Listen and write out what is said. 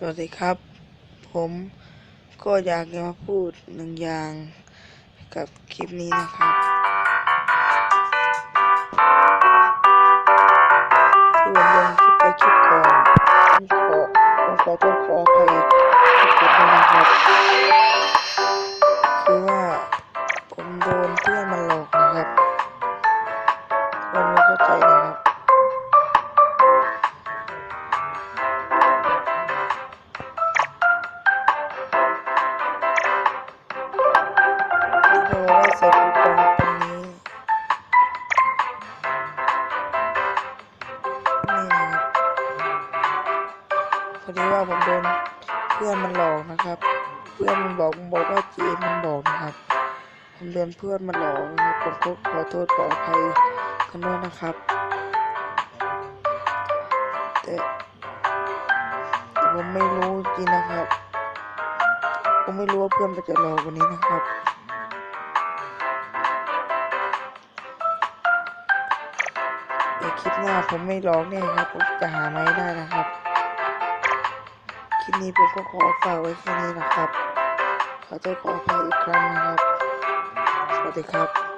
สวัสดีครับ ผมก็อยากจะมาพูดหนึ่งอย่างกับคลิปนี้นะครับที่ผมลงคลิปไปคลิปก่อนผมขอผมขอโทษขออภัยทุกคนด้วยนะครับ คือว่าผมโดนเพื่อนมันหลอกนะครับผมไม่เข้าใจนะครับ ที่บอกว่าใส่คูปองตรงนี้นี่นะครับพอดีว่าผมโดนเพื่อนมันหลอกนะครับ เพื่อนมันบอกผมบอกว่าจีมันบอกนะครับ ผมโดนเพื่อนมันหลอกนะครับผมก็ขอโทษขออภัยกันด้วยนะครับแต่แต่ผมไม่รู้จริงนะครับ ผมไม่รู้ว่าเพื่อนมันจะหลอกวันนี้นะครับ เดี๋ยวคลิปหน้าผมไม่ร้องแน่ครับผมจะหาไม้ได้นะครับ คลิปนี้ผมก็ขอฝากไว้แค่นี้นะครับ ขอโทษขออภัยอีกครั้งนะครับ สวัสดีครับ